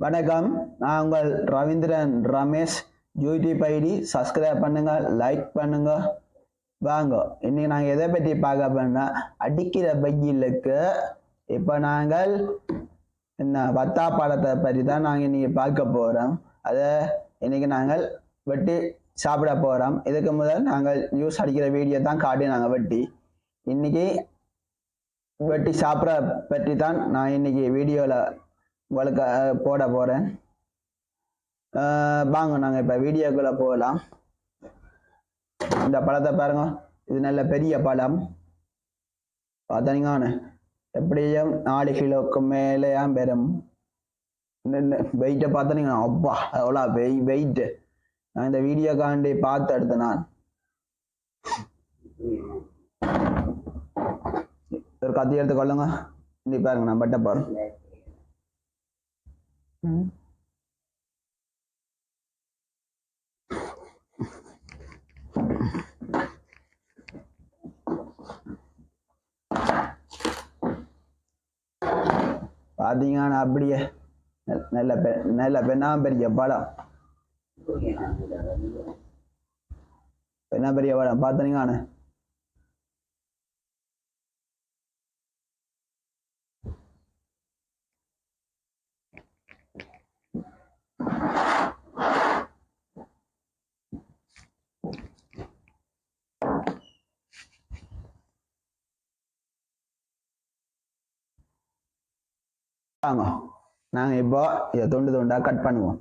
வணக்கம். நான் உங்கள் Ravindran Ramesh. YouTube ID subscribe பண்ணுங்க லைக் பண்ணுங்க. வாங்க இன்னைக்கு நாங்கள் எதை பற்றி பார்க்க போனா அடிக்கிற பையிலுக்கு இப்போ நாங்கள் என்ன வத்தா படத்தை பற்றி தான் நாங்கள் இன்றைக்கி பார்க்க போகிறோம் அதை இன்றைக்கி நாங்கள் வெட்டி சாப்பிட போகிறோம் இதுக்கு முதல் நாங்கள் யூஸ் அடிக்கிற வீடியோ தான் காட்டி நாங்கள் வெட்டி. இன்றைக்கி வெட்டி சாப்பிட பற்றி தான் நான் இன்னைக்கு வீடியோவில் உங்களுக்கு போட போகிறேன் வாங்க நாங்கள் இப்போ வீடியோக்குள்ளே போகலாம். இந்த பழத்தை பாருங்க. இது நல்ல பெரிய பழம் பார்த்தீங்கன்னு எப்படியும் நாலு கிலோக்கு மேலேயாம் பெறும். வெயிட்டை பார்த்தீங்கன்னா அப்பா அவ்வளோ வெய் வெயிட்டு நான் இந்த வீடியோக்காண்டி பார்த்து எடுத்தேன் நான். ஒரு கத்தி எடுத்து கொள்ளுங்க. நீ பாருங்க நான் பட்ட பாரு பாத்தீங்கன்னா அப்படியே நல்ல பெ நல்ல பெண்ணா பெரிய பழம் பெண்ணா பெரிய பழம் பார்த்தீங்கன்னு வாங்க நாங்கள் இப்போ இதை துண்டு தொண்டா கட் பண்ணுவோம்.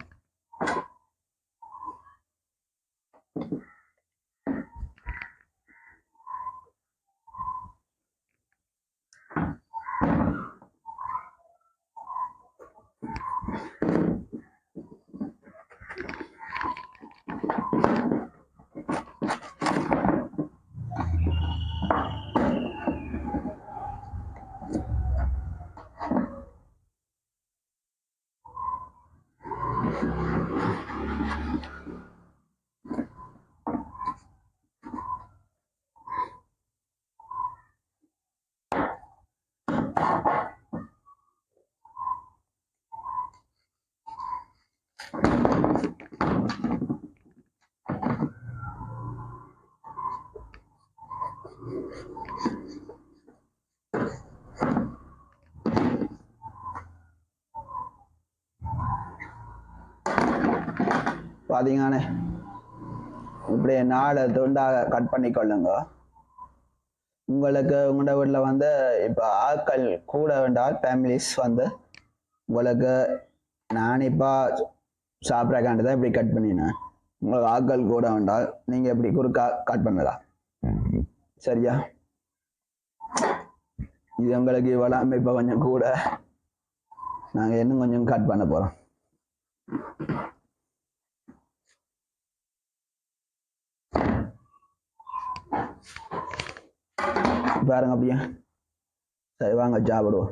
பார்த்தீங்கன்னு இப்படி நாலு துண்டாக கட் பண்ணிக்கொள்ளுங்க. உங்களுக்கு உங்களோட வீட்டில் வந்து இப்போ ஆட்கள் கூட வேண்டால் ஃபேமிலிஸ் வந்து உங்களுக்கு நான் இப்போ சாப்பிட்றக்காண்டி தான் இப்படி கட் பண்ணினேன். உங்களுக்கு ஆட்கள் கூட வேண்டால் நீங்கள் இப்படி குறுக்கா கட் பண்ணலாம். சரியா? இது உங்களுக்கு இவ்வளோ இப்போ கொஞ்சம் கூட. நாங்கள் இன்னும் கொஞ்சம் கட் பண்ண போகிறோம் பாருங்க அப்படியே. சரி வாங்க சாப்பிடுவோம்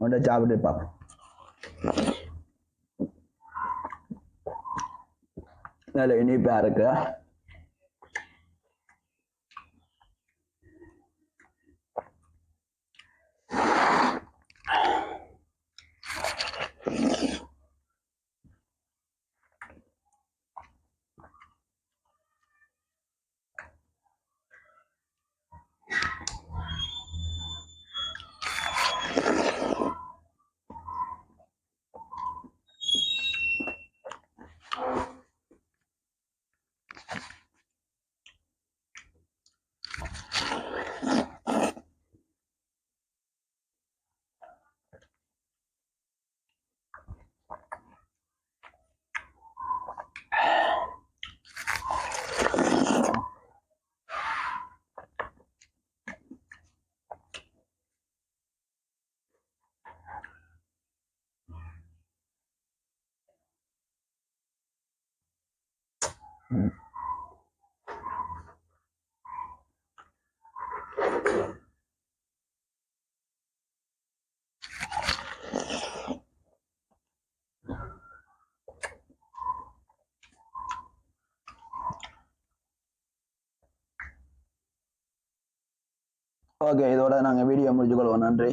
உன்ட்ட சாப்பிட்டு பார்ப்போம் நல்ல இனிப்பா இருக்கு. ஓகே இதோட நாங்கள் வீடியோ முடிச்சுக்கொள்வோம் நன்றி.